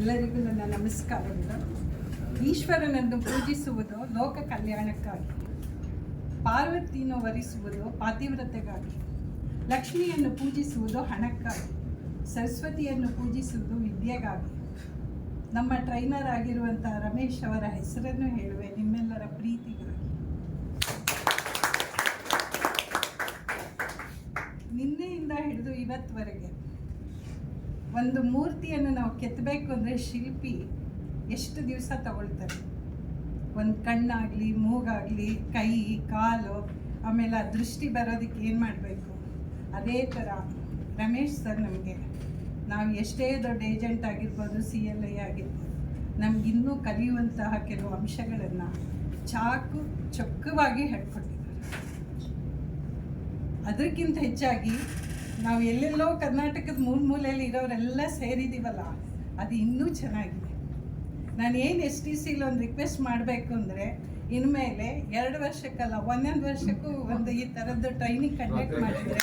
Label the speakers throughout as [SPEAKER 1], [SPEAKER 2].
[SPEAKER 1] ಎಲ್ಲರಿಗೂ ನನ್ನ ನಮಸ್ಕಾರಗಳು. ಈಶ್ವರನನ್ನು ಪೂಜಿಸುವುದು ಲೋಕ ಕಲ್ಯಾಣಕ್ಕಾಗಿ ಪಾರ್ವತಿಯನ್ನು ವರಿಸುವುದು ಪಾತಿವ್ರತೆಗಾಗಿ, ಲಕ್ಷ್ಮಿಯನ್ನು ಪೂಜಿಸುವುದು ಹಣಕ್ಕಾಗಿ, ಸರಸ್ವತಿಯನ್ನು ಪೂಜಿಸುವುದು ವಿದ್ಯೆಗಾಗಿ. ನಮ್ಮ ಟ್ರೈನರ್ ಆಗಿರುವಂಥ ರಮೇಶ್ ಅವರ ಹೆಸರನ್ನು ಹೇಳುವೆ, ನಿಮ್ಮೆಲ್ಲರ ಪ್ರೀತಿಗಾಗಿ. ನಿನ್ನೆಯಿಂದ ಹಿಡಿದು ಇವತ್ತುವರೆಗೆ ಒಂದು ಮೂರ್ತಿಯನ್ನು ನಾವು ಕೆತ್ತಬೇಕು ಅಂದರೆ ಶಿಲ್ಪಿ ಎಷ್ಟು ದಿವಸ ತಗೊಳ್ತಾರೆ? ಒಂದು ಕಣ್ಣಾಗಲಿ, ಮೂಗಾಗಲಿ, ಕೈ, ಕಾಲು, ಆಮೇಲೆ ಆ ದೃಷ್ಟಿ ಬರೋದಕ್ಕೆ ಏನು ಮಾಡಬೇಕು? ಅದೇ ಥರ ರಮೇಶ್ ಸರ್ ನಮಗೆ, ನಾವು ಎಷ್ಟೇ ದೊಡ್ಡ ಏಜೆಂಟ್ ಆಗಿರ್ಬೋದು, ಸಿ ಎಲ್ ಐ ಆಗಿರ್ಬೋದು ನಮಗಿನ್ನೂ ಕಲಿಯುವಂತಹ ಕೆಲವು ಅಂಶಗಳನ್ನು ಚಾಕು ಚೊಕ್ಕವಾಗಿ ಹೇಳ್ಕೊಟ್ಟಿದ್ದಾರೆ. ಅದಕ್ಕಿಂತ ಹೆಚ್ಚಾಗಿ ನಾವು ಎಲ್ಲೆಲ್ಲೋ ಕರ್ನಾಟಕದ ಮೂಲ ಮೂಲೆಯಲ್ಲಿ ಇರೋರೆಲ್ಲ ಸೇರಿದ್ದೀವಲ್ಲ ಅದು ಇನ್ನೂ ಚೆನ್ನಾಗಿದೆ. ನಾನು ಏನು ಎಸ್ ಟಿ ಸಿಲಿ ಒಂದು ರಿಕ್ವೆಸ್ಟ್ ಮಾಡಬೇಕು ಅಂದರೆ ಇನ್ಮೇಲೆ ಎರಡು ವರ್ಷಕ್ಕಲ್ಲ ಒಂದೊಂದು ವರ್ಷಕ್ಕೂ ಒಂದು ಈ ಥರದ್ದು ಟ್ರೈನಿಂಗ್ ಕಂಡಕ್ಟ್ ಮಾಡಿದರೆ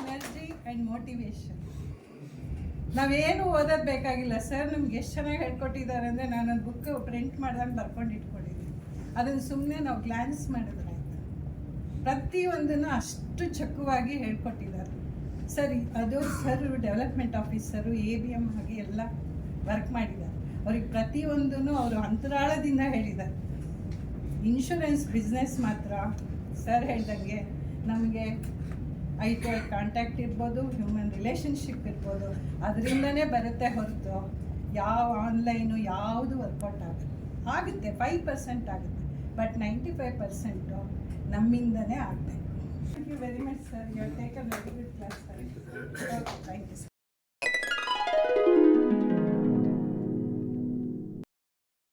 [SPEAKER 1] ಎನರ್ಜಿ ಆ್ಯಂಡ್ ಮೋಟಿವೇಶನ್ ನಾವೇನು ಓದೋದು ಬೇಕಾಗಿಲ್ಲ. ಸರ್ ನಮ್ಗೆ ಎಷ್ಟು ಚೆನ್ನಾಗಿ ಹೇಳ್ಕೊಟ್ಟಿದ್ದಾರೆ ಅಂದರೆ ನಾನೊಂದು ಬುಕ್ ಪ್ರಿಂಟ್ ಮಾಡ್ದಂಗೆ ಬರ್ಕೊಂಡು ಇಟ್ಕೊಂಡಿದ್ದೀನಿ. ಅದನ್ನು ಸುಮ್ಮನೆ ನಾವು ಗ್ಲಾನ್ಸ್ ಮಾಡಿದ್ರೆ ಪ್ರತಿಯೊಂದನ್ನು ಅಷ್ಟು ಚಕ್ಕವಾಗಿ ಹೇಳ್ಕೊಟ್ಟಿದ್ದಾರೆ. ಸರಿ, ಅದು sir, development officer, A B M ಹಾಗೆ ಎಲ್ಲ ವರ್ಕ್ ಮಾಡಿದ್ದಾರೆ. ಅವ್ರಿಗೆ ಪ್ರತಿಯೊಂದನ್ನು ಅವರು ಅಂತರಾಳದಿಂದ ಹೇಳಿದ್ದಾರೆ. ಇನ್ಶೂರೆನ್ಸ್ ಬಿಸ್ನೆಸ್ ಮಾತ್ರ. ಸರ್ ಹೇಳ್ದಂಗೆ ನಮಗೆ ಐ ಟಿ ಐ ಕಾಂಟ್ಯಾಕ್ಟ್ ಇರ್ಬೋದು, ಹ್ಯೂಮನ್ ರಿಲೇಷನ್ಶಿಪ್ ಇರ್ಬೋದು, ಅದರಿಂದನೇ ಬರುತ್ತೆ ಹೊರತು ಯಾವ ಆನ್ಲೈನು ಯಾವುದು ವರ್ಕೌಟ್ ಆಗುತ್ತೆ. ಆಗುತ್ತೆ, ಫೈವ್ ಪರ್ಸೆಂಟ್ ಆಗುತ್ತೆ. ಬಟ್ ನೈಂಟಿ ಫೈವ್ ಪರ್ಸೆಂಟು ನಮ್ಮಿಂದನೇ ಆಗಬೇಕು thank you very much sir you take a very good class sir thank you sir